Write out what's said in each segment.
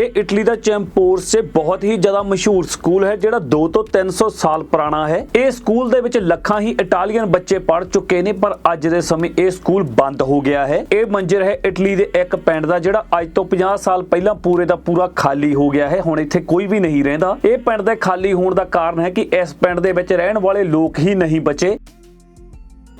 ਇਹ ਇਟਲੀ ਦਾ ਚੈਂਪੋਰਸ 'ਚ ਬਹੁਤ ਹੀ ਜ਼ਿਆਦਾ ਮਸ਼ਹੂਰ ਸਕੂਲ ਹੈ, ਜਿਹੜਾ 2 ਤੋਂ 300 ਸਾਲ ਪੁਰਾਣਾ ਹੈ। ਇਹ ਸਕੂਲ ਦੇ ਵਿੱਚ ਲੱਖਾਂ ਹੀ ਇਟਾਲੀਅਨ ਬੱਚੇ ਪੜ੍ਹ ਚੁੱਕੇ ਨੇ, ਪਰ ਅੱਜ ਦੇ ਸਮੇਂ ਇਹ ਸਕੂਲ ਬੰਦ ਹੋ ਗਿਆ ਹੈ। ਇਹ ਮੰਜ਼ਰ ਹੈ ਇਟਲੀ ਦੇ ਇੱਕ ਪਿੰਡ ਦਾ, ਜਿਹੜਾ ਅੱਜ ਤੋਂ 50 ਸਾਲ ਪਹਿਲਾਂ ਪੂਰੇ ਦਾ ਪੂਰਾ ਖਾਲੀ ਹੋ ਗਿਆ ਹੈ। ਹੁਣ ਇੱਥੇ ਕੋਈ ਵੀ ਨਹੀਂ ਰਹਿੰਦਾ। ਇਹ ਪਿੰਡ ਦੇ ਖਾਲੀ ਹੋਣ ਦਾ ਕਾਰਨ ਹੈ ਕਿ ਇਸ ਪਿੰਡ ਦੇ ਵਿੱਚ ਰਹਿਣ ਵਾਲੇ ਲੋਕ ਹੀ ਨਹੀਂ ਬਚੇ।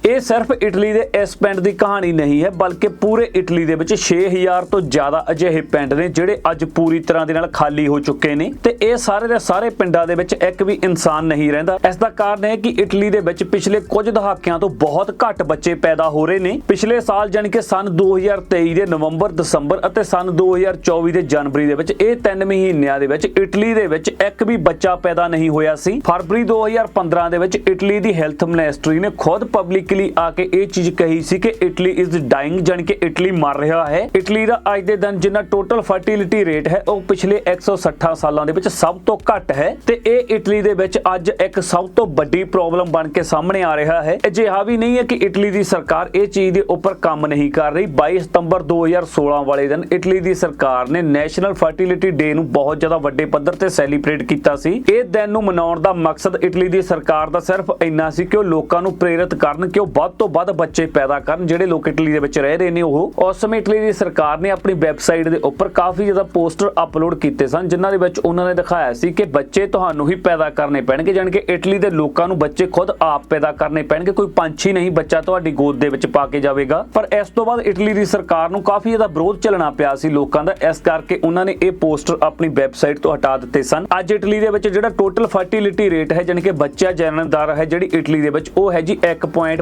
ਇਹ ਸਿਰਫ ਇਟਲੀ ਦੇ ਇਸ ਪਿੰਡ ਦੀ ਕਹਾਣੀ ਨਹੀਂ ਹੈ, ਬਲਕਿ ਪੂਰੇ ਇਟਲੀ ਦੇ ਵਿੱਚ 6000 ਤੋਂ ਜ਼ਿਆਦਾ ਅਜਿਹੇ ਪਿੰਡ ਨੇ ਜਿਹੜੇ ਅੱਜ ਪੂਰੀ ਤਰ੍ਹਾਂ ਦੇ ਨਾਲ ਖਾਲੀ ਹੋ ਚੁੱਕੇ ਨੇ। ਤੇ ਇਹ ਸਾਰੇ ਦੇ ਸਾਰੇ ਪਿੰਡਾਂ ਦੇ ਵਿੱਚ ਇੱਕ ਵੀ ਇਨਸਾਨ ਨਹੀਂ ਰਹਿੰਦਾ। ਇਸ ਦਾ ਕਾਰਨ ਹੈ ਕਿ ਇਟਲੀ ਦੇ ਵਿੱਚ ਪਿਛਲੇ ਕੁਝ ਦਹਾਕਿਆਂ ਤੋਂ ਬਹੁਤ ਘੱਟ ਬੱਚੇ ਪੈਦਾ ਹੋ ਰਹੇ ਨੇ। ਪਿਛਲੇ ਸਾਲ ਜਾਣੀ ਕਿ ਸਨ 2023 ਦੇ ਨਵੰਬਰ, ਦਸੰਬਰ ਅਤੇ ਸਨ 2024 ਦੇ ਜਨਵਰੀ ਦੇ ਵਿੱਚ ਇਹ ਤਿੰਨ ਮਹੀਨਿਆਂ ਦੇ ਵਿੱਚ ਇਟਲੀ ਦੇ ਵਿੱਚ ਇੱਕ ਵੀ ਬੱਚਾ ਪੈਦਾ ਨਹੀਂ ਹੋਇਆ ਸੀ। ਫਰਵਰੀ 2015 ਦੇ ਵਿੱਚ ਇਟਲੀ ਦੀ ਹੈਲਥ ਮਿਨਿਸਟਰੀ ਨੇ ਖੁਦ ਪਬਲਿਕ ਪਬਲਿਕਲੀ ਆ ਕੇ ਇਹ ਚੀਜ਼ ਕਹੀ ਸੀ ਕਿ ਇਟਲੀ ਇਜ਼ ਡਾਈਂਗ ਜਾਣੀ ਕਿ ਇਟਲੀ ਮਰ ਰਿਹਾ ਹੈ। ਇਟਲੀ ਦਾ ਅੱਜ ਦੇ ਦਿਨ ਜਿੰਨਾ ਟੋਟਲ ਫਰਟੀਲਿਟੀ ਰੇਟ ਹੈ, ਉਹ ਪਿਛਲੇ 160 ਸਾਲਾਂ ਦੇ ਵਿੱਚ ਸਭ ਤੋਂ ਘੱਟ ਹੈ। ਤੇ ਇਹ ਇਟਲੀ ਦੇ ਵਿੱਚ ਅੱਜ ਇੱਕ ਸਭ ਤੋਂ ਵੱਡੀ ਪ੍ਰੋਬਲਮ ਬਣ ਕੇ ਸਾਹਮਣੇ ਆ ਰਿਹਾ ਹੈ। ਅਜਿਹਾ ਵੀ ਨਹੀਂ ਹੈ ਕਿ ਇਟਲੀ ਦੀ ਸਰਕਾਰ ਇਹ ਚੀਜ਼ ਦੇ ਉੱਪਰ ਕੰਮ ਨਹੀਂ ਕਰ ਰਹੀ। 22 ਸਤੰਬਰ 2016 ਵਾਲੇ ਦਿਨ ਇਟਲੀ ਦੀ ਸਰਕਾਰ ਨੇ ਨੈਸ਼ਨਲ ਫਰਟੀਲਿਟੀ ਡੇ ਨੂੰ ਬਹੁਤ ਜ਼ਿਆਦਾ ਵੱਡੇ ਪੱਧਰ ਤੇ ਸੈਲੀਬ੍ਰੇਟ ਕੀਤਾ ਸੀ। ਇਹ ਦਿਨ ਨੂੰ ਮਨਾਉਣ ਦਾ ਮਕਸਦ ਇਟਲੀ ਦੀ ਸਰਕਾਰ ਦਾ ਸਿਰਫ ਇੰਨਾ ਸੀ ਕਿ ਉਹ ਲੋਕਾਂ ਨੂੰ ਪ੍ਰੇਰਿਤ ਕਰਨ ਕਿ ਉਹ ਵੱਧ ਤੋਂ ਵੱਧ ਬੱਚੇ ਪੈਦਾ ਕਰਨ, ਜਿਹੜੇ ਲੋਕ ਇਟਲੀ ਦੇ ਵਿੱਚ ਰਹਿ ਰਹੇ ਨੇ ਉਹ, ਉਸ ਸਮੇਂ ਇਟਲੀ ਦੀ ਸਰਕਾਰ ਨੇ ਆਪਣੀ ਵੈਬਸਾਈਟ ਦੇ ਉੱਪਰ ਕਾਫੀ ਜ਼ਿਆਦਾ ਪੋਸਟਰ ਅਪਲੋਡ ਕੀਤੇ ਸਨ, ਜਿਨ੍ਹਾਂ ਦੇ ਵਿੱਚ ਉਹਨਾਂ ਨੇ ਦਿਖਾਇਆ ਸੀ ਕਿ ਬੱਚੇ ਤੁਹਾਨੂੰ ਹੀ ਪੈਦਾ ਕਰਨੇ ਪੈਣਗੇ, ਜਾਣੀ ਕਿ ਇਟਲੀ ਦੇ ਲੋਕਾਂ ਨੂੰ ਬੱਚੇ ਖੁਦ ਆਪ ਪੈਦਾ ਕਰਨੇ ਪੈਣਗੇ, ਕੋਈ ਪੰਛੀ ਨਹੀਂ ਬੱਚਾ ਤੁਹਾਡੀ ਗੋਦ ਦੇ ਵਿੱਚ ਪਾ ਕੇ ਜਾਵੇਗਾ। ਪਰ ਇਸ ਤੋਂ ਬਾਅਦ ਇਟਲੀ ਦੀ ਸਰਕਾਰ ਨੂੰ ਕਾਫੀ ਜ਼ਿਆਦਾ ਵਿਰੋਧ ਚੱਲਣਾ ਪਿਆ ਸੀ ਲੋਕਾਂ ਦਾ, ਇਸ ਕਰਕੇ ਉਹਨਾਂ ਨੇ ਇਹ ਪੋਸਟਰ ਆਪਣੀ ਵੈਬਸਾਈਟ ਤੋਂ ਹਟਾ ਦਿੱਤੇ ਸਨ। ਅੱਜ ਇਟਲੀ ਦੇ ਵਿੱਚ ਜਿਹੜਾ ਟੋਟਲ ਫਰਟੀਲਿਟੀ ਰੇਟ ਹੈ, ਜਾਣੀ ਕਿ ਬੱਚਾ ਜਨਮ ਦਰ ਹੈ, ਜਿਹੜੀ ਇਟਲੀ ਦੇ ਵਿੱਚ, ਉਹ ਹੈ ਜੀ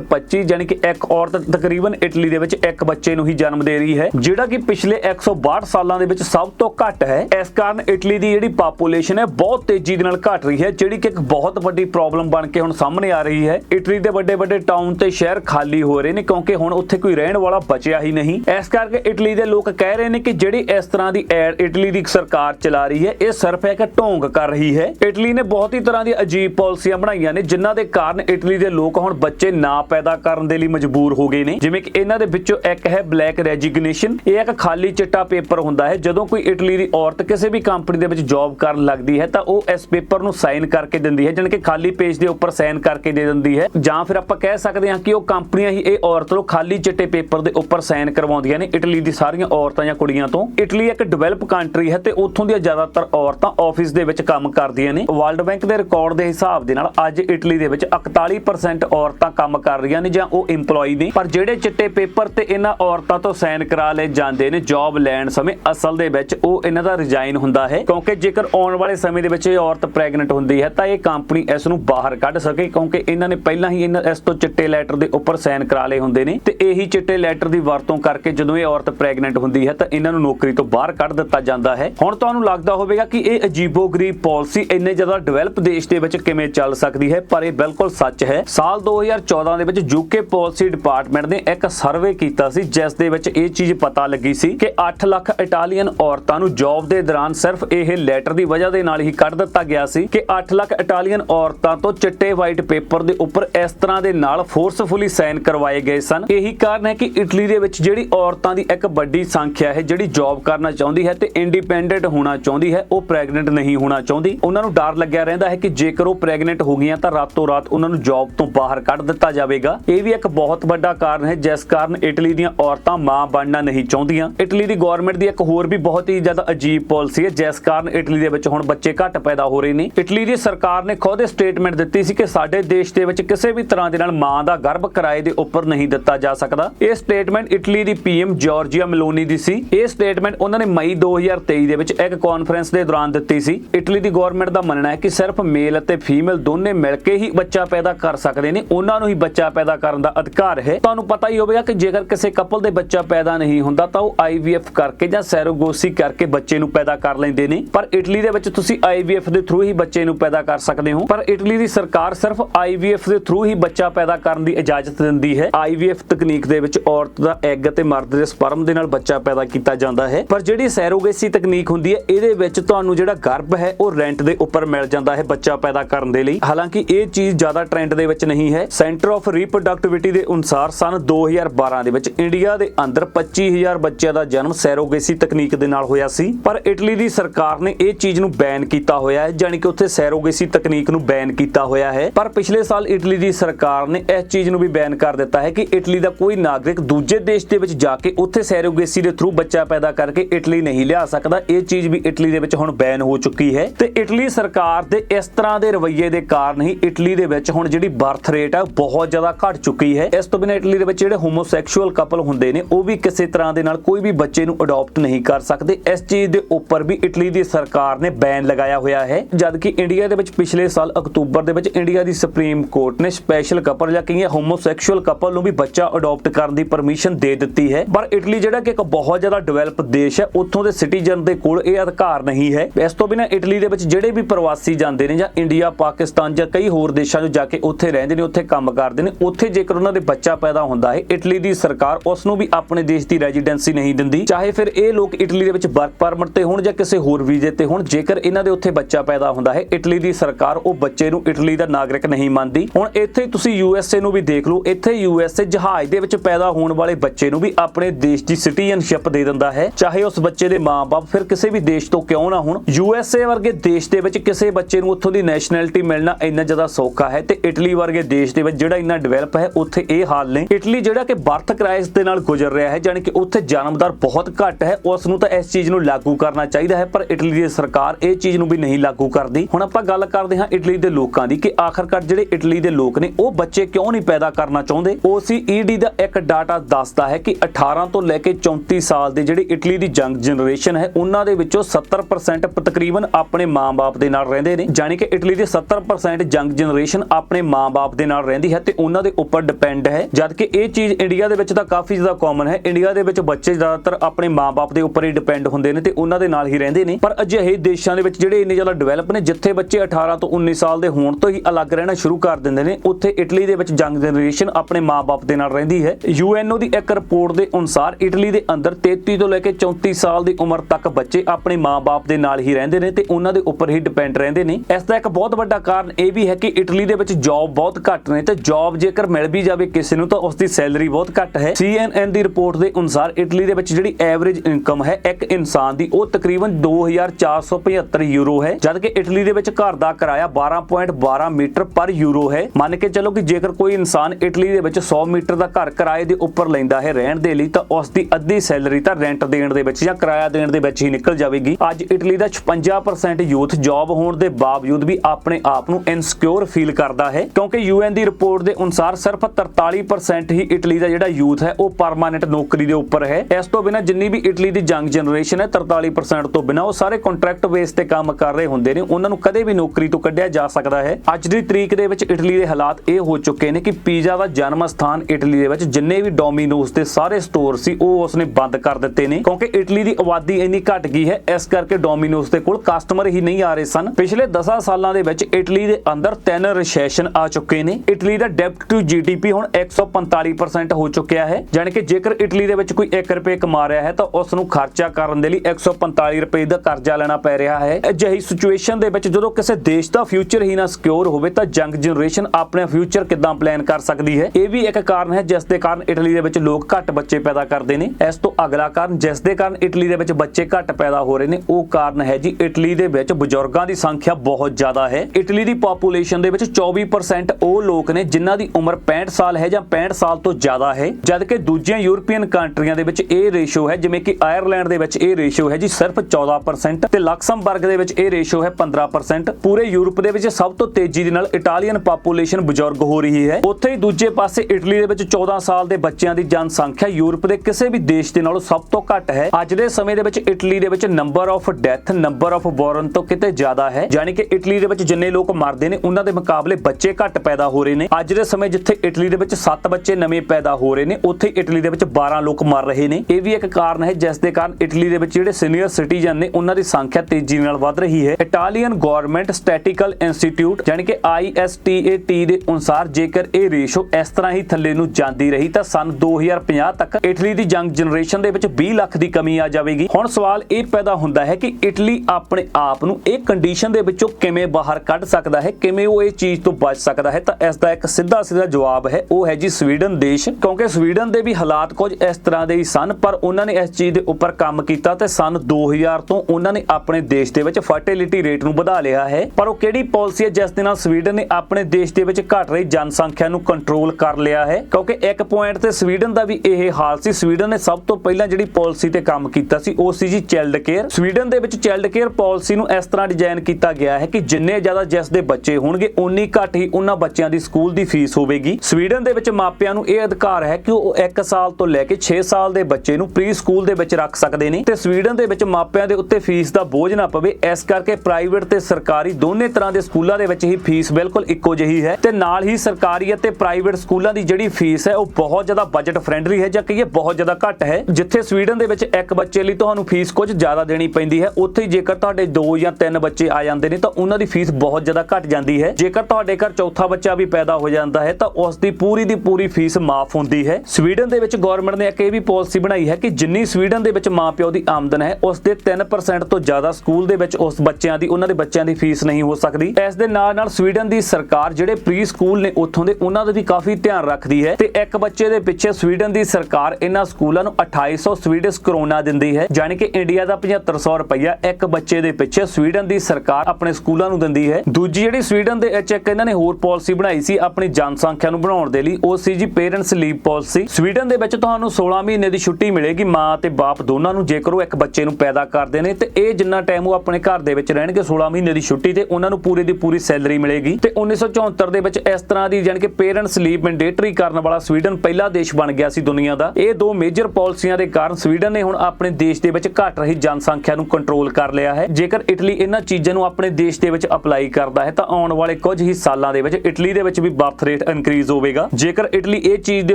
1.25 ਜਾਣੀ ਕਿ ਇੱਕ ਔਰਤ ਤਕਰੀਬਨ ਇਟਲੀ ਦੇ ਵਿੱਚ ਇੱਕ ਬੱਚੇ ਨੂੰ ਹੀ ਜਨਮ ਦੇ ਰਹੀ ਹੈ, ਜਿਹੜਾ ਕਿ ਪਿਛਲੇ 162 ਸਾਲਾਂ ਦੇ ਵਿੱਚ ਸਭ ਤੋਂ ਘੱਟ ਹੈ। ਇਸ ਕਾਰਨ ਇਟਲੀ ਦੀ ਜਿਹੜੀ ਪਾਪੂਲੇਸ਼ਨ ਹੈ, ਬਹੁਤ ਤੇਜ਼ੀ ਦੇ ਨਾਲ ਘਟ ਰਹੀ ਹੈ, ਜਿਹੜੀ ਕਿ ਇੱਕ ਬਹੁਤ ਵੱਡੀ ਪ੍ਰੋਬਲਮ ਬਣ ਕੇ ਹੁਣ ਸਾਹਮਣੇ ਆ ਰਹੀ ਹੈ। ਇਟਲੀ ਦੇ ਵੱਡੇ ਵੱਡੇ ਟਾਊਨ ਤੇ ਸ਼ਹਿਰ ਖਾਲੀ ਹੋ ਰਹੇ ਨੇ, ਕਿਉਂਕਿ ਹੁਣ ਉੱਥੇ ਕੋਈ ਰਹਿਣ ਵਾਲਾ ਬਚਿਆ ਹੀ ਨਹੀਂ। ਇਸ ਕਰਕੇ ਇਟਲੀ ਦੇ ਲੋਕ ਕਹਿ ਰਹੇ ਨੇ ਕਿ ਜਿਹੜੀ ਇਸ ਤਰ੍ਹਾਂ ਦੀ ਐਡ ਇਟਲੀ ਦੀ ਸਰਕਾਰ ਚਲਾ ਰਹੀ ਹੈ, ਇਹ ਸਿਰਫ ਇੱਕ ਢੋਂਗ ਕਰ ਰਹੀ ਹੈ। ਇਟਲੀ ਨੇ ਬਹੁਤ ਹੀ ਤਰ੍ਹਾਂ ਦੀ ਅਜੀਬ ਪਾਲਿਸੀਆਂ ਬਣਾਈਆਂ ਨੇ, ਜਿਨ੍ਹਾਂ ਦੇ ਕਾਰਨ ਇਟਲੀ ਦੇ ਲੋਕ ਹੁਣ ਬੱਚੇ ਨਾ ਪੈ ਪੈਦਾ ਕਰਨ ਦੇ ਲਈ ਮਜਬੂਰ ਹੋ ਗਏ ਨੇ। ਜਿਵੇਂ ਕਿ ਇਹਨਾਂ ਦੇ ਵਿੱਚੋਂ ਇੱਕ ਹੈ ਬਲੈਕ ਰੈਜਿਗਨੇਸ਼ਨ। ਇਹ ਇੱਕ ਖਾਲੀ ਚਿੱਟਾ ਪੇਪਰ ਹੁੰਦਾ ਹੈ। ਜਦੋਂ ਕੋਈ ਇਟਲੀ ਦੀ ਔਰਤ ਕਿਸੇ ਵੀ ਕੰਪਨੀ ਦੇ ਵਿੱਚ ਜੌਬ ਕਰਨ ਲੱਗਦੀ ਹੈ, ਤਾਂ ਉਹ ਇਸ ਪੇਪਰ ਨੂੰ ਸਾਈਨ ਕਰਕੇ ਦਿੰਦੀ ਹੈ, ਜਾਣੀ ਖਾਲੀ ਪੇਜ ਦੇ ਉੱਪਰ ਸਾਈਨ ਕਰਕੇ ਦੇ ਦਿੰਦੀ ਹੈ। ਜਾਂ ਫਿਰ ਆਪਾਂ ਕਹਿ ਸਕਦੇ ਹਾਂ ਕਿ ਉਹ ਕੰਪਨੀਆਂ ਹੀ ਇਹ ਔਰਤ ਨੂੰ ਖਾਲੀ ਚਿੱਟੇ ਪੇਪਰ ਦੇ ਉੱਪਰ ਸਾਈਨ ਕਰਵਾਉਂਦੀਆਂ ਨੇ। ਇਟਲੀ ਦੀ ਸਾਰੀਆਂ ਔਰਤਾਂ ਜਾਂ ਕੁੜੀਆਂ ਤੋਂ। ਇਟਲੀ ਇੱਕ ਡਿਵੈਲਪ ਕੰਟਰੀ ਹੈ ਤੇ ਉੱਥੋਂ ਦੀਆਂ ਜ਼ਿਆਦਾਤਰ ਔਰਤਾਂ ਆਫਿਸ ਦੇ ਵਿੱਚ ਕੰਮ ਕਰਦੀਆਂ ਨੇ। ਵਰਲਡ ਬੈਂਕ ਦੇ ਰਿਕਾਰਡ ਦੇ ਹਿਸਾਬ ਦੇ ਨਾਲ ਅੱਜ ਇਟਲੀ ਦੇ ਵਿੱਚ 41% ਔਰਤਾਂ ਕੰਮ ਕਰ ਰਹੀਆਂ ਨੇ ਜਾਂ ਉਹ EMPLOYE ਨੇ, ਪਰ ਜਿਹੜੇ ਚਿੱਟੇ ਪੇਪਰ ਤੇ ਇਹਨਾਂ ਔਰਤਾਂ ਤੋਂ ਸਾਈਨ ਕਰਾ ਲਏ ਜਾਂਦੇ ਨੇ ਜੌਬ ਲੈਣ ਸਮੇਂ, ਅਸਲ ਦੇ ਵਿੱਚ ਉਹ ਇਹਨਾਂ ਦਾ ਰਿਜ਼ਾਈਨ ਹੁੰਦਾ ਹੈ, ਕਿਉਂਕਿ ਜੇਕਰ ਆਉਣ ਵਾਲੇ ਸਮੇਂ ਦੇ ਵਿੱਚ ਇਹ ਔਰਤ ਪ੍ਰੈਗਨੈਂਟ ਹੁੰਦੀ ਹੈ, ਤਾਂ ਇਹ ਕੰਪਨੀ ਇਸ ਨੂੰ ਬਾਹਰ ਕੱਢ ਸਕੇ, ਕਿਉਂਕਿ ਇਹਨਾਂ ਨੇ ਪਹਿਲਾਂ ਹੀ ਇਹਨਾਂ, ਇਸ ਤੋਂ ਚਿੱਟੇ ਲੈਟਰ ਦੇ ਉੱਪਰ ਸਾਈਨ ਕਰਾ ਲਏ ਹੁੰਦੇ ਨੇ, ਤੇ ਇਹੀ ਚਿੱਟੇ ਲੈਟਰ ਦੀ ਵਰਤੋਂ ਕਰਕੇ ਜਦੋਂ ਇਹ ਔਰਤ ਪ੍ਰੈਗਨੈਂਟ ਹੁੰਦੀ ਹੈ, ਤਾਂ ਇਹਨਾਂ ਨੂੰ ਨੌਕਰੀ ਤੋਂ ਬਾਹਰ ਕੱਢ ਦਿੱਤਾ ਜਾਂਦਾ ਹੈ। ਹੁਣ ਤੁਹਾਨੂੰ ਲੱਗਦਾ ਹੋਵੇਗਾ ਕਿ ਇਹ ਅਜੀਬੋ-ਗਰੀਬ ਪਾਲਿਸੀ ਇੰਨੇ ਜ਼ਿਆਦਾ ਡਿਵੈਲਪ ਦੇਸ਼ ਦੇ ਵਿੱਚ ਕਿਵੇਂ ਚੱਲ ਸਕਦੀ ਹੈ, ਪਰ ਇਹ ਬਿਲਕੁਲ ਸੱਚ ਹੈ। ਸਾਲ 2014 ਦੇ ਵਿੱਚ ਯੂਕੇ ਪਾਲਿਸੀ ਡਿਪਾਰਟਮੈਂਟ ਨੇ ਇੱਕ ਸਰਵੇ ਕੀਤਾ ਸੀ, ਜਿਸ ਦੇ ਵਿੱਚ ਇਹ ਚੀਜ਼ ਪਤਾ ਲੱਗੀ ਸੀ ਕਿ 8 ਲੱਖ ਇਟਾਲੀਅਨ ਔਰਤਾਂ ਨੂੰ ਜੌਬ ਦੇ ਦੌਰਾਨ ਸਿਰਫ ਇਹ ਲੈਟਰ ਦੀ ਵਜ੍ਹਾ ਦੇ ਨਾਲ ਹੀ ਕੱਢ ਦਿੱਤਾ ਗਿਆ ਸੀ ਕਿ 8 ਲੱਖ ਇਟਾਲੀਅਨ ਔਰਤਾਂ ਤੋਂ ਚਿੱਟੇ ਵਾਈਟ ਪੇਪਰ ਦੇ ਉੱਪਰ ਇਸ ਤਰ੍ਹਾਂ ਦੇ ਨਾਲ ਫੋਰਸਫੁਲੀ ਸਾਈਨ ਕਰਵਾਏ ਗਏ ਸਨ। ਇਹੀ ਕਾਰਨ ਹੈ ਕਿ ਇਟਲੀ ਦੇ ਵਿੱਚ ਜਿਹੜੀ ਔਰਤਾਂ ਦੀ ਇੱਕ ਵੱਡੀ ਸੰਖਿਆ ਹੈ, ਜਿਹੜੀ ਜੌਬ ਕਰਨਾ ਚਾਹੁੰਦੀ ਹੈ ਤੇ ਇੰਡੀਪੈਂਡੈਂਟ ਹੋਣਾ ਚਾਹੁੰਦੀ ਹੈ, ਉਹ ਪ੍ਰੈਗਨੈਂਟ ਨਹੀਂ ਹੋਣਾ ਚਾਹੁੰਦੀ। ਉਹਨਾਂ ਨੂੰ ਡਰ ਲੱਗਿਆ ਰਹਿੰਦਾ ਹੈ ਕਿ ਜੇਕਰ ਉਹ ਪ੍ਰੈਗਨੈਂਟ ਹੋ ਗਈਆਂ ਤਾਂ ਰਾਤੋਂ ਰਾਤ ਉਹਨਾਂ ਨੂੰ ਜੌਬ ਤੋਂ ਬਾਹਰ ਕੱਢ ਦਿੱਤਾ ਜਾਵੇ ਜਾਵੇਗਾ। ਇਹ ਵੀ ਇੱਕ ਬਹੁਤ ਵੱਡਾ ਕਾਰਨ ਹੈ, ਜਿਸ ਕਾਰਨ ਇਟਲੀ ਦੀਆਂ ਔਰਤਾਂ ਮਾਂ ਬਣਨਾ ਨਹੀਂ ਚਾਹੁੰਦੀਆਂ। ਇਟਲੀ ਦੀ ਗਵਰਨਮੈਂਟ ਦੀ ਇੱਕ ਹੋਰ ਵੀ ਬਹੁਤ ਹੀ ਜ਼ਿਆਦਾ ਅਜੀਬ ਪਾਲਿਸੀ ਹੈ, ਜਿਸ ਕਾਰਨ ਇਟਲੀ ਦੇ ਵਿੱਚ ਹੁਣ ਬੱਚੇ ਘੱਟ ਪੈਦਾ ਹੋ ਰਹੇ ਨੇ। ਇਟਲੀ ਦੀ ਸਰਕਾਰ ਨੇ ਖੁਦ ਸਟੇਟਮੈਂਟ ਦਿੱਤੀ ਸੀ ਕਿ ਸਾਡੇ ਦੇਸ਼ ਦੇ ਵਿੱਚ ਕਿਸੇ ਵੀ ਤਰ੍ਹਾਂ ਦੇ ਨਾਲ ਮਾਂ ਦਾ ਗਰਭ ਕਿਰਾਏ ਦੇ ਉੱਪਰ ਨਹੀਂ ਦਿੱਤਾ ਜਾ ਸਕਦਾ। ਇਹ ਸਟੇਟਮੈਂਟ ਇਟਲੀ ਦੀ ਪੀਐਮ ਜਾਰਜੀਆ ਮੈਲੋਨੀ ਦੀ ਸੀ। ਇਹ ਸਟੇਟਮੈਂਟ ਉਹਨਾਂ ਨੇ ਮਈ 2023 ਦੇ ਵਿੱਚ ਇੱਕ ਕਾਨਫਰੰਸ ਦੇ ਦੌਰਾਨ ਦਿੱਤੀ ਸੀ। ਇਟਲੀ ਦੀ ਗਵਰਨਮੈਂਟ ਦਾ ਮੰਨਣਾ ਹੈ ਕਿ ਸਿਰਫ ਮੇਲ ਅਤੇ ਫੀਮੇਲ ਦੋਨੇ ਮਿਲ ਕੇ ਹੀ ਬੱਚਾ ਪੈਦਾ ਕਰ ਸਕਦੇ ਨੇ, ਉਹਨਾਂ ਨੂੰ ਹੀ ਬੱਚਾ ਪੈਦਾ ਕਰਨ ਦਾ ਅਧਿਕਾਰ ਹੈ, ਤੁਹਾਨੂੰ ਪਤਾ ਹੀ ਹੋਵੇਗਾ ਕਿ ਜੇਕਰ ਕਿਸੇ ਕਪਲ ਦੇ ਬੱਚਾ ਪੈਦਾ ਨਹੀਂ ਹੁੰਦਾ ਤਾਂ ਉਹ ਆਈਵੀਐਫ ਕਰਕੇ ਜਾਂ ਸੈਰੋਗੋਸੀ ਕਰਕੇ ਬੱਚੇ ਨੂੰ ਪੈਦਾ ਕਰ ਲੈਂਦੇ ਨੇ। ਪਰ ਇਟਲੀ ਦੇ ਵਿੱਚ ਤੁਸੀਂ ਆਈਵੀਐਫ ਦੇ ਥਰੂ ਹੀ ਬੱਚੇ ਨੂੰ ਪੈਦਾ ਕਰ ਸਕਦੇ ਹੋ। ਪਰ ਇਟਲੀ ਦੀ ਸਰਕਾਰ ਸਿਰਫ ਆਈਵੀਐਫ ਦੇ ਥਰੂ ਹੀ ਬੱਚਾ ਪੈਦਾ ਕਰਨ ਦੀ ਇਜਾਜ਼ਤ ਦਿੰਦੀ ਹੈ। ਆਈਵੀਐਫ ਤਕਨੀਕ ਦੇ ਵਿੱਚ ਔਰਤ ਦਾ ਐਗ ਅਤੇ ਮਰਦ ਦੇ ਸਪਰਮ ਦੇ ਨਾਲ ਬੱਚਾ ਪੈਦਾ ਕੀਤਾ ਜਾਂਦਾ ਹੈ। ਪਰ ਜਿਹੜੀ ਸੈਰੋਗੇਸੀ ਤਕਨੀਕ ਹੁੰਦੀ ਹੈ, ਇਹਦੇ ਵਿੱਚ ਤੁਹਾਨੂੰ ਜਿਹੜਾ ਗਰਭ ਹੈ, ਉਹ ਰੈਂਟ ਦੇ ਉੱਪਰ ਮਿਲ ਜਾਂਦਾ ਹੈ ਬੱਚਾ ਪੈਦਾ ਕਰਨ ਦੇ ਲਈ। ਹਾਲਾਂਕਿ ਇਹ ਚੀਜ਼ ਜ਼ਿਆਦਾ ਟ੍ਰੈਂਡ ਦੇ ਵਿੱਚ ਨਹੀਂ ਹੈ। ਸੈਂਟਰ ਆਫ ਰੀਪਰੋਡਕਟਿਵਿਟੀ ਦੇ ਅਨੁਸਾਰ ਸਨ 2012 ਦੇ ਵਿੱਚ ਇੰਡੀਆ ਦੇ ਅੰਦਰ 25000 ਬੱਚਿਆਂ ਦਾ ਜਨਮ ਸੈਰੋਗੇਸੀ ਤਕਨੀਕ ਦੇ ਨਾਲ ਹੋਇਆ ਸੀ। ਪਰ ਇਟਲੀ ਦੀ ਸਰਕਾਰ ਨੇ ਇਹ ਚੀਜ਼ ਨੂੰ ਬੈਨ ਕੀਤਾ ਹੋਇਆ ਹੈ ਯਾਨੀ ਕਿ ਉੱਥੇ ਸੈਰੋਗੇਸੀ ਤਕਨੀਕ ਨੂੰ ਬੈਨ ਕੀਤਾ ਹੋਇਆ ਹੈ। ਪਰ ਪਿਛਲੇ ਸਾਲ ਇਟਲੀ ਦੀ ਸਰਕਾਰ ਨੇ ਇਸ ਚੀਜ਼ ਨੂੰ ਵੀ ਬੈਨ ਕਰ ਦਿੱਤਾ ਹੈ ਕਿ ਇਟਲੀ ਦਾ ਕੋਈ ਨਾਗਰਿਕ ਦੂਜੇ ਦੇਸ਼ ਦੇ ਵਿੱਚ ਜਾ ਕੇ ਉੱਥੇ ਸੈਰੋਗੇਸੀ ਦੇ ਥਰੂ ਬੱਚਾ ਪੈਦਾ ਕਰਕੇ ਇਟਲੀ ਨਹੀਂ ਲਿਆ ਸਕਦਾ। ਇਹ ਚੀਜ਼ ਵੀ ਇਟਲੀ ਦੇ ਵਿੱਚ ਹੁਣ ਬੈਨ ਹੋ ਚੁੱਕੀ ਹੈ। ਤੇ ਇਟਲੀ ਸਰਕਾਰ ਦੇ ਇਸ ਤਰ੍ਹਾਂ ਦੇ ਰਵੱਈਏ ਦੇ ਕਾਰਨ ਹੀ ਇਟਲੀ ਦੇ ਵਿੱਚ ਹੁਣ ਜਿਹੜੀ ਬਰਥ ਰੇਟ ਹੈ ਬਹੁਤ ਜ਼ਿਆਦਾ ਘਟ ਚੁੱਕੀ ਹੈ। ਇਸ ਤੋਂ ਬਿਨਾਂ ਇਟਲੀ ਦੇ ਵਿੱਚ ਜਿਹੜੇ ਹੋਮੋਸੈਕਸ਼ੂਅਲ ਕਪਲ ਹੁੰਦੇ ਨੇ, ਉਹ ਵੀ ਕਿਸੇ ਤਰ੍ਹਾਂ ਦੇ ਨਾਲ ਕੋਈ ਵੀ ਬੱਚੇ ਨੂੰ ਅਡਾਪਟ ਨਹੀਂ ਕਰ ਸਕਦੇ। ਇਸ ਚੀਜ਼ ਦੇ ਉੱਪਰ ਵੀ ਇਟਲੀ ਦੀ ਸਰਕਾਰ ਨੇ ਬੈਨ ਲਗਾਇਆ ਹੋਇਆ ਹੈ। ਜਦਕਿ ਇੰਡੀਆ ਦੇ ਵਿੱਚ ਪਿਛਲੇ ਸਾਲ ਅਕਤੂਬਰ ਦੇ ਵਿੱਚ ਇੰਡੀਆ ਦੀ ਸੁਪਰੀਮ ਕੋਰਟ ਨੇ ਸਪੈਸ਼ਲ ਕਪਲ ਜਾਂ ਕਹੀਏ ਹੋਮੋਸੈਕਸ਼ੂਅਲ ਕਪਲ ਨੂੰ ਵੀ ਬੱਚਾ ਅਡਾਪਟ ਕਰਨ ਦੀ ਪਰਮਿਸ਼ਨ ਦੇ ਦਿੱਤੀ ਹੈ। ਪਰ ਇਟਲੀ ਜਿਹੜਾ ਕਿ ਇੱਕ ਬਹੁਤ ਜ਼ਿਆਦਾ ਡਿਵੈਲਪ ਦੇਸ਼ ਹੈ, ਉੱਥੋਂ ਦੇ ਸਿਟੀਜ਼ਨ ਦੇ ਕੋਲ ਇਹ ਅਧਿਕਾਰ ਨਹੀਂ ਹੈ। ਇਸ ਤੋਂ ਬਿਨਾਂ ਇਟਲੀ ਦੇ ਵਿੱਚ ਜਿਹੜੇ ਵੀ ਪ੍ਰਵਾਸੀ ਜਾਂਦੇ ਨੇ ਜਾਂ ਇੰਡੀਆ, ਪਾਕਿਸਤਾਨ ਜਾਂ ਕਈ ਹੋਰ ਦੇਸ਼ਾਂ 'ਚ ਜਾ ਕੇ ਉੱਥੇ ਰਹਿੰਦੇ ਨੇ, ਉੱਥੇ ਕੰਮ ਕਰਦੇ ਨੇ ਉੱਥੇ ਜੇਕਰ ਉਹਨਾਂ ਦੇ ਬੱਚਾ ਪੈਦਾ ਹੁੰਦਾ ਹੈ, ਇਟਲੀ ਦੀ ਸਰਕਾਰ ਉਸ ਨੂੰ ਵੀ ਆਪਣੇ ਦੇਸ਼ ਦੀ ਰੈਜ਼ੀਡੈਂਸੀ ਨਹੀਂ ਦਿੰਦੀ। ਚਾਹੇ ਫਿਰ ਇਹ ਲੋਕ ਇਟਲੀ ਦੇ ਵਿੱਚ ਵਰਕ ਪਰਮਿਟ ਤੇ ਹੋਣ ਜਾਂ ਕਿਸੇ ਹੋਰ ਵੀਜ਼ੇ ਤੇ ਹੋਣ, ਜੇਕਰ ਇਹਨਾਂ ਦੇ ਉੱਥੇ ਬੱਚਾ ਪੈਦਾ ਹੁੰਦਾ ਹੈ, ਇਟਲੀ ਦੀ ਸਰਕਾਰ ਉਹ ਬੱਚੇ ਨੂੰ ਇਟਲੀ ਦਾ ਨਾਗਰਿਕ ਨਹੀਂ ਮੰਨਦੀ। ਹੁਣ ਇੱਥੇ ਤੁਸੀਂ ਯੂਐਸਏ ਨੂੰ ਵੀ ਦੇਖ ਲਓ, ਇੱਥੇ ਯੂਐਸਏ ਜਹਾਜ਼ ਦੇ ਵਿੱਚ ਪੈਦਾ ਹੋਣ ਵਾਲੇ ਬੱਚੇ ਨੂੰ ਵੀ ਆਪਣੇ ਦੇਸ਼ ਦੀ ਸਿਟੀਜ਼ਨਸ਼ਿਪ ਦੇ ਦਿੰਦਾ ਹੈ। ਚਾਹੇ ਉਸ ਬੱਚੇ ਦੇ ਮਾਪੇ ਫਿਰ ਕਿਸੇ ਵੀ ਦੇਸ਼ ਤੋਂ ਕਿਉਂ ਨਾ ਹੋਣ ਯੂਐਸਏ ਵਰਗੇ ਦੇਸ਼ ਦੇ ਵਿੱਚ ਕਿਸੇ ਬੱਚੇ ਨੂੰ ਉੱਥੋਂ ਦੀ ਨੈਸ਼ਨੈਲਿਟੀ ਮਿਲਣਾ ਇੰਨਾ ਜ਼ਿਆਦਾ ਸੌਖਾ ਹੈ ਤੇ ਇਟਲੀ ਵਰਗੇ ਦੇਸ਼ ਦੇ ਵਿੱਚ ਜਿਹੜਾ ਇੰਨਾ ਡਿਵੈਲਪ ਹੈ, ਉੱਥੇ ਇਹ ਹਾਲ ਨੇ। ਇਟਲੀ ਜਿਹੜਾ ਕਿ ਬਰਥ ਕ੍ਰਾਈਸ ਦੇ ਨਾਲ ਗੁਜ਼ਰ ਰਿਹਾ ਹੈ, ਜਾਣੀ ਕਿ ਉੱਥੇ ਜਨਮ ਬਹੁਤ ਘੱਟ ਹੈ, ਉਸ ਨੂੰ ਤਾਂ ਇਸ ਚੀਜ਼ ਨੂੰ ਲਾਗੂ ਕਰਨਾ ਚਾਹੀਦਾ ਹੈ, ਪਰ ਇਟਲੀ ਦੀ ਸਰਕਾਰ ਇਹ ਚੀਜ਼ ਨੂੰ ਵੀ ਨਹੀਂ ਲਾਗੂ ਕਰਦੀ। ਹੁਣ ਆਪਾਂ ਗੱਲ ਕਰਦੇ ਹਾਂ ਇਟਲੀ ਦੇ ਲੋਕਾਂ ਦੀ, ਕਿ ਆਖਰਕਾਰ ਜਿਹੜੇ ਇਟਲੀ ਦੇ ਲੋਕ ਨੇ, ਉਹ ਬੱਚੇ ਕਿਉਂ ਨਹੀਂ ਪੈਦਾ ਕਰਨਾ ਚਾਹੁੰਦੇ? OCED ਦਾ ਇੱਕ ਡਾਟਾ ਦੱਸਦਾ ਹੈ ਕਿ 18 ਤੋਂ ਲੈ ਕੇ 34 ਸਾਲ ਦੇ ਜਿਹੜੇ ਇਟਲੀ ਦੀ ਯੰਗ ਜਨਰੇਸ਼ਨ ਹੈ, ਉਹਨਾਂ ਦੇ ਵਿੱਚੋਂ 70% ਤਕਰੀਬਨ ਆਪਣੇ ਮਾਂ-ਬਾਪ ਦੇ ਨਾਲ ਰਹਿੰਦੇ ਨੇ। ਜਾਣੀ ਕਿ ਇਟਲੀ ਦੇ 70% ਯੰਗ ਜਨਰੇਸ਼ਨ ਆਪਣੇ ਮਾਂ-ਬਾਪ ਦੇ ਨਾਲ ਰਹਿੰਦੀ ਹੈ, ਤੇ ਉਹਨਾਂ ਦੇ ਉੱਪਰ ਡਿਪੈਂਡ ਹੈ। ਜਦ ਕਿ ਇਹ ਚੀਜ਼ ਇੰਡੀਆ ਦੇ ਵਿੱਚ ਤਾਂ ਕਾਫੀ ਜ਼ਿਆਦਾ ਕਾਮਨ ਹੈ। ਇੰਡੀਆ ਦੇ ਵਿੱਚ ਬੱਚੇ ਜ਼ਿਆਦਾਤਰ ਆਪਣੇ ਮਾਂ-ਬਾਪ ਦੇ ਉੱਪਰ ਹੀ ਡਿਪੈਂਡ ਹੁੰਦੇ ਨੇ ਤੇ ਉਹਨਾਂ ਦੇ ਨਾਲ ਹੀ ਰਹਿੰਦੇ ਨੇ। ਪਰ ਅਜਿਹੇ ਦੇਸ਼ਾਂ ਦੇ ਵਿੱਚ ਜਿਹੜੇ ਇੰਨੇ ਜ਼ਿਆਦਾ ਡਿਵੈਲਪ ਨੇ, ਜਿੱਥੇ ਬੱਚੇ 18 ਤੋਂ 19 ਸਾਲ ਦੇ ਹੋਣ ਤੋਂ ਹੀ ਅਲੱਗ ਰਹਿਣਾ ਸ਼ੁਰੂ ਕਰ ਦਿੰਦੇ ਨੇ, ਉੱਥੇ ਇਟਲੀ ਦੇ ਵਿੱਚ ਯੰਗ ਜਨਰੇਸ਼ਨ ਆਪਣੇ ਮਾਂ-ਬਾਪ ਦੇ ਨਾਲ ਰਹਿੰਦੀ ਹੈ। ਯੂਐਨਓ ਦੀ ਇੱਕ ਰਿਪੋਰਟ ਦੇ ਅਨੁਸਾਰ ਇਟਲੀ ਦੇ ਅੰਦਰ 33 ਤੋਂ ਲੈ ਕੇ 34 ਸਾਲ ਦੀ ਉਮਰ ਤੱਕ ਬੱਚੇ ਆਪਣੇ ਮਾਂ-ਬਾਪ ਦੇ ਨਾਲ ਹੀ ਰਹਿੰਦੇ ਨੇ ਤੇ ਉਹਨਾਂ ਦੇ ਉੱਪਰ ਹੀ ਡਿਪੈਂਡ ਰਹਿੰਦੇ ਨੇ। ਇਸ ਦਾ ਇੱਕ ਬਹੁਤ ਵੱਡਾ ਕਾਰਨ ਇਹ ਵੀ ਹੈ ਕਿ ਇਟਲੀ ਦੇ ਵਿੱਚ ਜੌਬ ਬਹੁਤ ਘੱਟ ਨੇ ਤੇ ਜੌਬ ਜੇਕਰ ਮਿਲ ਵੀ ਜਾਵੇ ਕਿਸੇ ਨੂੰ, ਤਾਂ ਉਸ ਦੀ ਸੈਲਰੀ ਬਹੁਤ ਘੱਟ ਹੈ। CNN ਦੀ ਰਿਪੋਰਟ ਦੇ ਅਨੁਸਾਰ ਇਟਲੀ ਦੇ ਵਿੱਚ ਜਿਹੜੀ ਐਵਰੇਜ ਇਨਕਮ ਹੈ, ਇੱਕ ਇਨਸਾਨ ਦੀ, ਉਹ ਤਕਰੀਬਨ 2475 ਯੂਰੋ ਹੈ ਜਦਕਿ ਇਟਲੀ ਦੇ ਵਿੱਚ ਘਰ ਦਾ ਕਿਰਾਇਆ 12.12 ਮੀਟਰ ਪਰ ਯੂਰੋ ਹੈ। ਮੰਨ ਕੇ ਚੱਲੋ ਕਿ ਜੇਕਰ ਕੋਈ ਇਨਸਾਨ ਇਟਲੀ ਦੇ ਵਿੱਚ 100 ਮੀਟਰ ਦਾ ਘਰ ਕਿਰਾਏ ਦੇ ਉੱਪਰ ਲੈਂਦਾ ਹੈ ਰਹਿਣ ਦੇ ਲਈ, ਤਾਂ ਉਸ ਦੀ ਅੱਧੀ ਸੈਲਰੀ ਤਾਂ ਰੈਂਟ ਦੇਣ ਦੇ ਵਿੱਚ ਜਾਂ ਕਿਰਾਇਆ ਦੇਣ ਦੇ ਵਿੱਚ ਹੀ ਨਿਕਲ ਜਾਵੇਗੀ। ਅੱਜ ਇਟਲੀ ਦਾ 56% ਯੂਥ ਜੌਬ ਹੋਣ ਦੇ ਬਾਵਜੂਦ ਵੀ ਆਪਣੇ ਆਪ ਨੂੰ ਇਨਸਿਕਿਉਰ ਫੀਲ ਕਰਦਾ ਹੈ, ਕਿਉਂਕਿ ਯੂਐਨ ਦੀ ਰਿਪੋਰਟ ਦੇ ਅਨੁਸਾਰ ਸਿਰਫ 43% ਹੀ ਇਟਲੀ ਦਾ ਜਿਹੜਾ ਯੂਥ ਹੈ, ਉਹ ਪਰਮਾਨੈਂਟ ਨੌਕਰੀ ਦੇ ਉੱਪਰ ਹੈ। ਇਸ ਤੋਂ ਬਿਨਾਂ ਜਿੰਨੀ ਵੀ ਇਟਲੀ ਦੀ ਯੰਗ ਜਨਰੇਸ਼ਨ ਹੈ 43% ਤੋਂ ਬਿਨਾਂ ਉਹ ਸਾਰੇ ਕੰਟਰੈਕਟ ਬੇਸ ਤੇ ਕੰਮ ਕਰ ਰਹੇ ਹੁੰਦੇ ਨੇ। ਉਹਨਾਂ ਨੂੰ ਕਦੇ ਵੀ ਨੌਕਰੀ ਤੋਂ ਕੱਢਿਆ ਜਾ ਸਕਦਾ ਹੈ। ਅੱਜ ਦੀ ਤਰੀਕ ਦੇ ਵਿੱਚ ਇਟਲੀ ਦੇ ਹਾਲਾਤ ਇਹ ਹੋ ਚੁੱਕੇ ਨੇ ਕਿ ਪੀਜ਼ਾ ਦਾ ਜਨਮ ਸਥਾਨ ਇਟਲੀ ਦੇ ਵਿੱਚ ਜਿੰਨੇ ਵੀ ਡੋਮਿਨੋਸ ਦੇ ਸਾਰੇ ਸਟੋਰ ਸੀ, ਉਹ ਉਸਨੇ ਬੰਦ ਕਰ ਦਿੱਤੇ ਨੇ। ਕਿਉਂਕਿ ਇਟਲੀ ਦੀ ਆਬਾਦੀ ਇੰਨੀ ਘਟ ਗਈ ਹੈ, ਇਸ ਕਰਕੇ ਡੋਮਿਨੋਸ ਦੇ ਕੋਲ ਕਸਟਮਰ ਹੀ ਨਹੀਂ ਆ ਰਹੇ ਸਨ। ਪਿਛਲੇ 10 ਸਾਲਾਂ ਦੇ ਵਿੱਚ ਇਟਲੀ ਦੇ ਅੰਦਰ ਤਿੰਨ ਰਿਸੈਸ਼ਨ ਆ ਚੁੱਕੇ ਨੇ। ਇਟਲੀ ਦਾ ਡੈਬਟ ਟੂ ਜੀਡੀਪੀ ਹੁਣ 145% ਹੋ ਚੁੱਕਿਆ ਹੈ ਯਾਨੀ ਕਿ ਜੇਕਰ ਇਟਲੀ ਦੇ ਵਿੱਚ ਕੋਈ 1 ਰੁਪਏ ਕਮਾ ਰਿਹਾ ਹੈ ਤਾਂ ਉਸ ਨੂੰ ਖਰਚਾ ਕਰਨ ਦੇ ਲਈ 145 ਰੁਪਏ ਦਾ ਕਰਜ਼ਾ ਲੈਣਾ ਪੈ ਰਿਹਾ ਹੈ। ਅਜਿਹੀ ਸਿਚੁਏਸ਼ਨ ਦੇ ਵਿੱਚ ਜਦੋਂ ਕਿਸੇ ਦੇਸ਼ ਦਾ ਫਿਊਚਰ ਹੀ ਨਾ ਸਿਕਿਉਰ ਹੋਵੇ ਤਾਂ ਯੰਗ ਜਨਰੇਸ਼ਨ ਆਪਣੇ ਫਿਊਚਰ ਕਿੱਦਾਂ ਪਲਾਨ ਕਰ ਸਕਦੀ ਹੈ? ਇਹ ਵੀ ਇੱਕ ਕਾਰਨ ਹੈ ਜਿਸ ਦੇ ਕਾਰਨ ਇਟਲੀ ਦੇ ਵਿੱਚ ਲੋਕ ਘੱਟ ਬੱਚੇ ਪੈਦਾ ਕਰਦੇ ਨੇ। ਇਸ ਤੋਂ ਅਗਲਾ ਕਾਰਨ ਜਿਸ ਦੇ ਕਾਰਨ ਇਟਲੀ ਦੇ ਵਿੱਚ ਬੱਚੇ ਘੱਟ ਪੈਦਾ ਹੋ ਰਹੇ ਨੇ, ਉਹ ਕਾਰਨ ਹੈ ਜੀ ਇਟਲੀ ਦੇ ਵਿੱਚ ਬਜ਼ੁਰਗਾਂ ਦੀ ਸੰਖਿਆ ਬਹੁਤ ਜ਼ਿਆਦਾ ਹੈ। ਇਟਲੀ ਦੀ ਪੋਪੂਲੇਸ਼ਨ ਦੇ ਵਿੱਚ 24% ਉਹ ਲੋਕ ਨੇ ਜਿਨ੍ਹਾਂ ਦੀ ਉਮਰ 65 ਸਾਲ ਹੈ ਜਾਂ 65 ਸਾਲ ਤੋਂ ਜ਼ਿਆਦਾ ਹੈ, ਜਦਕਿ ਦੂਜੀਆਂ ਯੂਰਪੀਅਨ ਕੰਟਰੀਆਂ ਦੇ ਵਿੱਚ ਇਹ ਰੇਸ਼ੋ ਹੈ, ਜਿਵੇਂ ਕਿ ਆਇਰਲੈਂਡ ਦੇ ਵਿੱਚ ਇਹ ਰੇਸ਼ੋ ਹੈ ਜੀ ਸਿਰਫ 14% ਤੇ ਲਕਸਮਬਰਗ ਦੇ ਵਿੱਚ ਇਹ ਰੇਸ਼ੋ ਹੈ 15% ਪੂਰੇ ਯੂਰਪ ਦੇ ਵਿੱਚ ਸਭ ਤੋਂ ਤੇਜ਼ੀ ਦੇ ਨਾਲ ਇਟਾਲੀਅਨ ਪੋਪੂਲੇਸ਼ਨ ਬਜ਼ੁਰਗ ਹੋ ਰਹੀ ਹੈ। ਉੱਥੇ ਹੀ ਦੂਜੇ ਪਾਸੇ ਇਟਲੀ ਦੇ ਵਿੱਚ 14 ਸਾਲ ਦੇ ਬੱਚਿਆਂ ਦੀ ਜਨਸੰਖਿਆ ਯੂਰਪ ਦੇ ਕਿਸੇ ਵੀ ਦੇਸ਼ ਦੇ ਨਾਲੋਂ ਸਭ ਤੋਂ ਘੱਟ ਹੈ। ਅੱਜ ਦੇ ਸਮੇਂ ਦੇ ਵਿੱਚ ਇਟਲੀ ਦੇ ਵਿੱਚ number of death number of born ਤੋਂ ਕਿਤੇ ਜ਼ਿਆਦਾ ਹੈ। ਯਾਨੀ ਕਿ ਇਟਲੀ ਦੇ ਵਿੱਚ ਜਿੰਨੇ ਲੋਕ ਮਰਦੇ ਨੇ, ਉਹਨਾਂ ਦੇ ਮੁਕਾਬਲੇ ਬੱਚੇ ਘੱਟ ਪੈਦਾ ਹੋ ਰਹੇ ਨੇ। ਅੱਜ ਦੇ ਸਮੇਂ ਜਿੱਥੇ ਇਟਲੀ ਦੇ ਵਿੱਚ 7 ਬੱਚੇ ਨਵੇਂ ਪੈਦਾ ਹੋ ਰਹੇ ਨੇ, ਉੱਥੇ ਇਟਲੀ ਦੇ ਵਿੱਚ 12 ਲੋਕ ਮਰ ਰਹੇ ਨੇ। ਇਹ ਵੀ ਇੱਕ ਕਾਰਨ ਹੈ, ਜਿਸ ਦੇ ਕਾਰਨ ਇਟਲੀ ਦੇ ਵਿੱਚ ਜਿਹੜੇ ਸੀਨੀਅਰ ਸਿਟੀਜ਼ਨ ਨੇ, ਉਹਨਾਂ ਦੀ ਸੰਖਿਆ ਤੇਜ਼ੀ ਨਾਲ ਵੱਧ ਰਹੀ ਹੈ। ਇਟਾਲੀਅਨ ਗਵਰਨਮੈਂਟ ਸਟੈਟਿਕਲ ਇੰਸਟੀਚਿਊਟ ਯਾਨੀ ਕਿ ISTAT ਦੇ ਅਨੁਸਾਰ ਜੇਕਰ ਇਹ ਰੇਸ਼ੋ ਇਸ ਤਰ੍ਹਾਂ ਹੀ ਥੱਲੇ ਨੂੰ ਜਾਂਦੀ ਰਹੀ, ਤਾਂ ਸਨ 2050 ਤੱਕ ਇਟਲੀ ਦੀ ਯੰਗ ਜਨਰੇਸ਼ਨ ਦੇ ਵਿੱਚ 20 ਲੱਖ ਦੀ ਕਮੀ ਆ ਜਾਵੇਗੀ। ਹੁਣ ਸਵਾਲ ਇਹ ਪੈਦਾ ਹੁੰਦਾ ਹੈ ਕਿ ਇਟਲੀ ਆਪਣੇ ਆਪ ਨੂੰ ਇਹ ਕੰਡੀਸ਼ਨ ਦੇ ਵਿੱਚੋਂ ਕਿਵੇਂ ਬਾਹਰ ਕੱਢ ਸਕਦਾ ਹੈ, ਕਿਵੇਂ ਉਹ ਇਹ ਚੀਜ਼ ਤੋਂ ਬਚ ਸਕਦਾ ਹੈ, ਤਾਂ ਇਸ ਦਾ ਇੱਕ ਸਿੱਧਾ ਪਾਸੇ ਦਾ ਜਵਾਬ ਹੈ, ਉਹ ਹੈ ਜੀ ਸਵੀਡਨ ਦੇਸ਼, ਕਿਉਂਕਿ ਸਵੀਡਨ ਦੇ ਵੀ ਹਾਲਾਤ ਕੁਝ ਇਸ ਤਰ੍ਹਾਂ ਦੇ ਹੀ ਸਨ, ਪਰ ਉਹਨਾਂ ਨੇ ਇਸ ਚੀਜ਼ ਦੇ ਉੱਪਰ ਕੰਮ ਕੀਤਾ ਤੇ ਸਨ 2000 ਤੋਂ ਉਹਨਾਂ ਨੇ ਆਪਣੇ ਦੇਸ਼ ਦੇ ਵਿੱਚ ਫਰਟੀਲਿਟੀ ਰੇਟ ਨੂੰ ਵਧਾ ਲਿਆ ਹੈ। ਪਰ ਉਹ ਕਿਹੜੀ ਪਾਲਿਸੀ ਹੈ, ਜਿਸ ਦੇ ਨਾਲ ਸਵੀਡਨ ਨੇ ਆਪਣੇ ਦੇਸ਼ ਦੇ ਵਿੱਚ ਘਟ ਰਹੀ ਜਨਸੰਖਿਆ ਨੂੰ ਕੰਟਰੋਲ ਕਰ ਲਿਆ ਹੈ? ਕਿਉਂਕਿ ਇੱਕ ਪੁਆਇੰਟ ਤੇ ਸਵੀਡਨ ਦਾ ਵੀ ਇਹ ਹਾਲ ਸੀ, ਸਵੀਡਨ ਨੇ ਸਭ ਤੋਂ ਪਹਿਲਾਂ ਜਿਹੜੀ ਪਾਲਿਸੀ ਤੇ ਕੰਮ ਕੀਤਾ ਸੀ, ਉਹ ਸੀ ਜੀ ਚਾਈਲਡ ਕੇਅਰ ਸਵੀਡਨ ਦੇ ਵਿੱਚ ਚਾਈਲਡ ਕੇਅਰ ਪਾਲਿਸੀ ਨੂੰ ਇਸ ਤਰ੍ਹਾਂ ਡਿਜ਼ਾਈਨ ਕੀਤਾ ਗਿਆ ਹੈ ਕਿ ਜਿੰਨੇ ਜ਼ਿਆਦਾ ਜਿਸ ਦੇ ਬੱਚੇ ਹੋਣਗੇ ਉਨੀ ਘੱਟ ਹੀ ਉਹਨਾਂ ਬੱਚਿਆਂ ਦੀ ਸਕੂਲ ਦੀ ਫੀਸ ਹੋਵੇਗੀ ਸਵੀਡਨ ਦੇ ਵਿੱਚ ਮਾਪਿਆਂ ਨੂੰ ਇਹ ਅਧਿਕਾਰ ਹੈ ਕਿ ਉਹ 1 ਸਾਲ ਤੋਂ ਲੈ ਕੇ 6 ਸਾਲ ਦੇ ਬੱਚੇ ਨੂੰ ਪ੍ਰੀ ਸਕੂਲ ਦੇ ਵਿੱਚ ਰੱਖ ਸਕਦੇ ਨੇ ਤੇ ਸਵੀਡਨ ਦੇ ਵਿੱਚ ਮਾਪਿਆਂ ਦੇ ਉੱਤੇ ਫੀਸ ਦਾ ਬੋਝ ਨਾ ਪਵੇ। ਇਸ ਕਰਕੇ ਪ੍ਰਾਈਵੇਟ ਤੇ ਸਰਕਾਰੀ ਦੋਨੇ ਤਰ੍ਹਾਂ ਦੇ ਸਕੂਲਾਂ ਦੇ ਵਿੱਚ ਹੀ ਫੀਸ ਬਿਲਕੁਲ ਇੱਕੋ ਜਿਹੀ ਹੈ ਤੇ ਨਾਲ ਹੀ ਸਰਕਾਰੀ ਅਤੇ ਪ੍ਰਾਈਵੇਟ ਸਕੂਲਾਂ ਦੀ ਜਿਹੜੀ ਫੀਸ ਹੈ, ਉਹ ਬਹੁਤ ਜ਼ਿਆਦਾ ਬਜਟ ਫ੍ਰੈਂਡਲੀ ਹੈ, ਜਾਂ ਕਹੀਏ ਬਹੁਤ ਜ਼ਿਆਦਾ ਘੱਟ ਹੈ। ਜਿੱਥੇ ਸਵੀਡਨ ਦੇ ਵਿੱਚ ਇੱਕ ਬੱਚੇ ਲਈ ਤੁਹਾਨੂੰ ਫੀਸ ਕੁਝ ਜ਼ਿਆਦਾ ਦੇਣੀ ਪੈਂਦੀ ਹੈ, ਉੱਥੇ ਹੀ ਜੇਕਰ ਤੁਹਾਡੇ ਦੋ ਜਾਂ ਤਿੰਨ ਬੱਚੇ ਆ ਜਾਂਦੇ ਨੇ ਤਾਂ ਉਹਨਾਂ ਦੀ ਫੀਸ ਬਹੁਤ ਜ਼ਿਆਦਾ ਘੱਟ ਜਾਂਦੀ ਹੈ। ਜੇਕਰ ਤੁਹਾਡੇ ਘਰ ਚੌਥਾ ਬੱਚਾ ਵੀ ਪੈਦਾ ਹੋ ਜਾਂਦਾ ਹੈ ਤਾਂ ਉਸ ਦੀ ਪੂਰੀ ਦੀ ਪੂਰੀ ਫੀਸ ਮਾਫ ਹੁੰਦੀ ਹੈ। ਸਵੀਡਨ ਦੇ ਵਿੱਚ ਗਵਰਨਮੈਂਟ ਨੇ ਇੱਕ ਇਹ ਵੀ ਪਾਲਿਸੀ ਬਣਾਈ ਹੈ ਕਿ ਜਿੰਨੀ ਸਵੀਡਨ ਦੇ ਵਿੱਚ ਮਾਪਿਓ ਦੀ ਆਮਦਨ ਹੈ, ਉਸ ਦੇ 3% ਤੋਂ ਜ਼ਿਆਦਾ ਸਕੂਲ ਦੇ ਵਿੱਚ ਉਸ ਬੱਚਿਆਂ ਦੀ, ਉਹਨਾਂ ਦੇ ਬੱਚਿਆਂ ਦੀ ਫੀਸ ਨਹੀਂ ਹੋ ਸਕਦੀ। ਇਸ ਦੇ ਨਾਲ ਨਾਲ ਸਵੀਡਨ ਦੀ ਸਰਕਾਰ ਜਿਹੜੇ ਪ੍ਰੀ ਸਕੂਲ ਨੇ ਉੱਥੋਂ ਦੇ, ਉਹਨਾਂ ਦਾ ਵੀ ਕਾਫੀ ਧਿਆਨ ਰੱਖਦੀ ਹੈ। ਤੇ ਇੱਕ ਬੱਚੇ ਦੇ ਪਿੱਛੇ ਸਵੀਡਨ ਦੀ ਸਰਕਾਰ ਇਹਨਾਂ ਸਕੂਲਾਂ ਨੂੰ 2800 ਸਵੀਡਿਸ਼ ਕਰੋਨਾ ਦਿੰਦੀ ਹੈ ਯਾਨੀ ਕਿ ਇੰਡੀਆ ਦਾ 7500 ਰੁਪਇਆ ਇੱਕ ਬੱਚੇ ਦੇ ਪਿੱਛੇ ਸਵੀਡਨ ਦੀ ਸਰਕਾਰ ਆਪਣੇ ਸਕੂਲਾਂ ਨੂੰ ਦਿੰਦੀ ਹੈ। ਦੂਜੀ ਜਿਹੜੀ ਸਵੀਡਨ ਦੇ ਵਿੱਚ ਇੱਕ ਇਹਨਾਂ ਨੇ ਹੋਰ ਪਾਲਿਸੀ ਬਣਾਈ ਸੀ, ਆਪਣੀ ਜਨਸੰਖਿਆ ਨੂੰ ਬਣਾਉਣ ਦੇ ਲਈ, ਉਹ ਸੀ ਜੀ ਪੇਰੈਂਟਸ ਲੀਵ ਪਾਲਿਸੀ ਸਵੀਡਨ ਦੇ ਵਿੱਚ ਤੁਹਾਨੂੰ 16 ਮਹੀਨੇ ਦੀ ਛੁੱਟੀ ਮਿਲੇਗੀ, ਮਾਂ ਤੇ ਬਾਪ ਦੋਨਾਂ ਨੂੰ, ਜੇਕਰ ਉਹ ਇੱਕ ਬੱਚੇ ਨੂੰ ਪੈਦਾ ਕਰਦੇ ਨੇ, ਤੇ ਇਹ ਜਿੰਨਾ ਟਾਈਮ ਉਹ ਆਪਣੇ ਘਰ ਦੇ ਵਿੱਚ ਰਹਿਣਗੇ 16 ਮਹੀਨੇ ਦੀ ਛੁੱਟੀ ਤੇ ਉਹਨਾਂ ਨੂੰ ਪੂਰੀ ਦੀ ਪੂਰੀ ਸੈਲਰੀ ਮਿਲੇਗੀ। ਤੇ 1974 ਦੇ ਵਿੱਚ ਇਸ ਤਰ੍ਹਾਂ ਦੀ ਯਾਨੀ ਕਿ ਪੇਰੈਂਟਸ ਲੀਵ ਮੈਂਡੇਟਰੀ ਕਰਨ ਵਾਲਾ ਸਵੀਡਨ ਪਹਿਲਾ ਦੇਸ਼ ਬਣ ਗਿਆ ਸੀ ਦੁਨੀਆ ਦਾ। ਇਹ ਦੋ ਮੇਜਰ ਪਾਲਿਸੀਆਂ ਦੇ ਕਾਰਨ ਸਵੀਡਨ ਨੇ ਹੁਣ ਆਪਣੇ ਦੇਸ਼ ਦੇ ਵਿੱਚ ਘਟ ਰਹੀ ਜਨਸੰਖਿਆ ਨੂੰ ਕੰਟਰੋਲ ਕਰ ਲਿਆ ਹੈ। ਜੇਕਰ ਇਟਲੀ ਇਹਨਾਂ ਚੀਜ਼ਾਂ ਨੂੰ ਆਪਣੇ ਦੇਸ਼ ਦੇ ਵਿੱਚ ਅਪਲਾਈ ਕਰਦਾ ਹੈ, ਤਾਂ ਆਉਣ ਵਾਲੇ ਕੁਝ ਹੀ ਸਾਲਾਂ ਦੇ ਵਿੱਚ ਇਟਲੀ ਦੇ ਵਿੱਚ ਵੀ ਬਰਥ ਰੇਟ ਇਨਕਰੀਜ਼ ਹੋਵੇਗਾ। ਜੇਕਰ ਇਟਲੀ ਇਹ ਚੀਜ਼ ਦੇ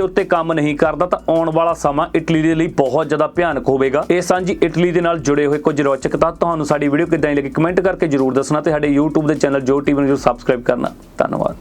ਉੱਤੇ ਕੰਮ ਨਹੀਂ ਕਰਦਾ, ਤਾਂ ਆਉਣ ਵਾਲਾ ਸਮਾਂ ਇਟਲੀ ਦੇ ਲਈ ਬਹੁਤ ਜ਼ਿਆਦਾ ਭਿਆਨਕ ਹੋਵੇਗਾ। ਇਹ ਸਾਂਝੀ ਇਟਲੀ ਦੇ ਨਾਲ ਜੁੜੇ ਹੋਏ ਕੁਝ ਰੌਚਕ ਤੱਥ ਤੁਹਾਨੂੰ ਸਾਡੀ ਵੀਡੀਓ ਕਿੱਦਾਂ ਦੀ ਲੱਗੀ ਕਮੈਂਟ ਕਰਕੇ ਜਰੂਰ ਦੱਸਣਾ ਤੇ ਸਾਡੇ YouTube ਦੇ ਚੈਨਲ ਜੋ ਟੀਵੀ ਨੂੰ ਸਬਸਕ੍ਰਾਈਬ ਕਰਨਾ। ਧੰਨਵਾਦ।